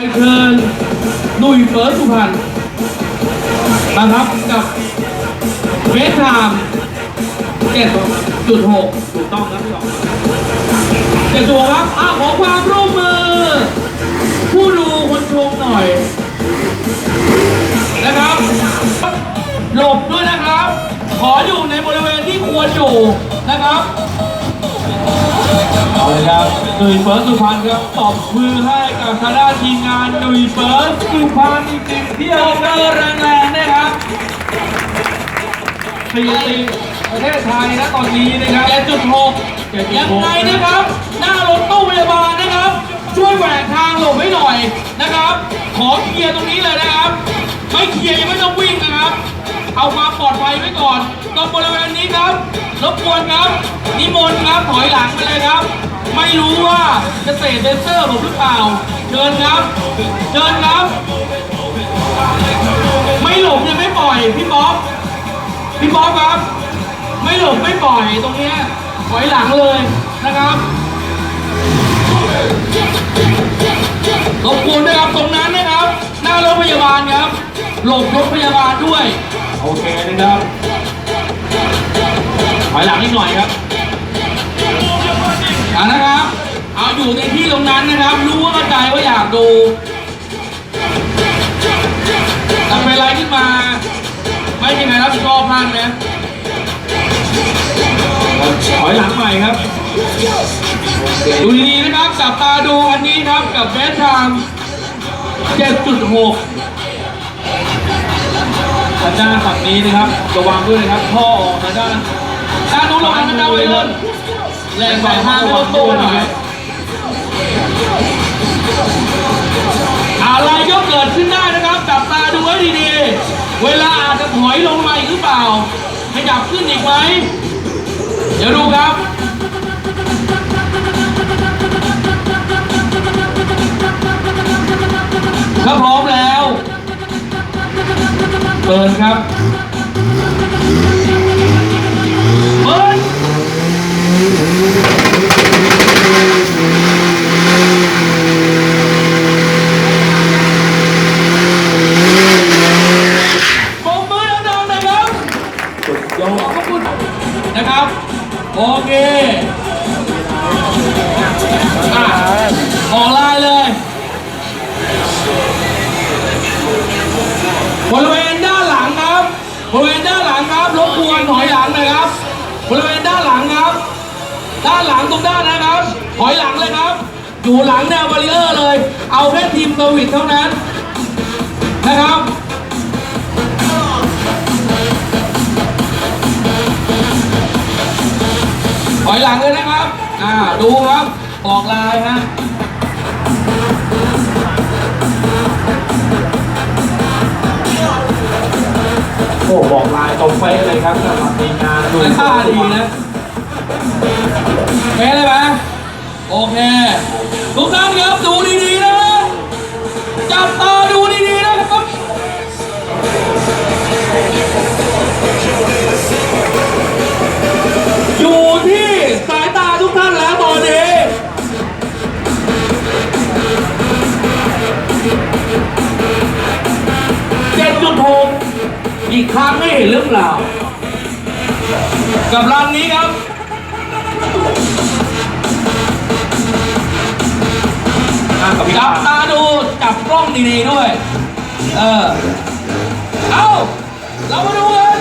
เชิญหนุ่ยเฟิร์สสุพรรณนะครับกับเวสไทม์เจ็ดจุดหกถูกต้องครับพี่หรอเจ็ดตัวครับอะขอความร่วมมือ ผู้ดูคนชมหน่อย นะครับ หลบด้วยนะครับ ขออยู่ในบริเวณที่ควรอยู่นะครับ เอาเลยครับหนุ่ยเฟิร์สสุพรรณครับตบมือให้กับคณะทีมงานหนุ่ยเฟิร์สสุพรรณจริงๆที่เอาเบอร์แรงๆนะครับสถิติประเทศไทยนะตอนนี้นะครับ7.6ยังไงนะครับ หน้ารถตู้พยาบาลนะครับ ช่วยแหวกทางหลบให้หน่อยนะครับ ขอเคลียร์ตรงนี้เลยนะครับ ไม่เคลียร์ยังไม่ต้องวิ่งนะครับเอาความปลอดภัยไว้ก่อนตรงบริเวณนี้ครับ รบกวนครับ นิมนต์ครับ ถอยหลังไปเลยครับ ไม่รู้ว่าจะเตะเซนเซอร์ผมหรือเปล่าเชิญครับเชิญครับ ไม่หลบยังไม่ปล่อยพี่บ๊อบพี่บ๊อบครับ ไม่หลบไม่ปล่อยตรงเนี้ยถอยหลังเลยนะครับรบกวนด้วยครับตรงนั้นนะครับ หน้ารถพยาบาลครับ หลบรถพยาบาลด้วย โอเคนะครับถอยหลังนิดหน่อยครับ เอานะครับ เอาอยู่ในที่ตรงนั้นนะครับ รู้ว่าเข้าใจว่าอยากดูแต่เป็นไรขึ้นมา ไม่มีใครรับผิดชอบพลาดนะถอยหลังใหม่ครับ ดูดีๆนะครับ จับตาดูอันนี้ครับกับเบสไทม์7.6ทางด้านฝั่งนี้นะครับ ระวังด้วยนะครับ พ่อออกทางด้านด้านนู้นระวังนะจ๊ะวัยรุ่น แรงไปห้างรถตู้หน่อยอะไรก็เกิดขึ้นได้นะครับจับตาดูไว้ดีๆ เวลาอาจจะถอยลงมาอีกหรือเปล่าขยับขึ้นอีกไหมเดี๋ยวดูครับถ้าพร้อมแล้ว เปิดครับ บริเวณด้านหลังครับบริเวณด้านหลังครับรบกวนถอยหลังหน่อยครับบริเวณด้านหลังครับ ด้านหลังตรงด้านนะครับถอยหลังเลยครับ อยู่หลังแนวบารีเออร์เลย เอาแค่ทีมเซอร์วิสเท่านั้นนะครับถอยหลังเลยนะครับ อ่า ดูครับ ออกลายฮะ อ้บอกลายตรงเป๊ะเลยครับสำหรับทีมงานดูท่าดีนะเป๊ะเลยไหมโอเคทุกท่านครับดู ครั้งไม่เห็นหรือเปล่า กับรันนี้ครับอะกับพี่จับตาดูจับกล้องดีๆด้วย เออ เอาเรามาดูกัน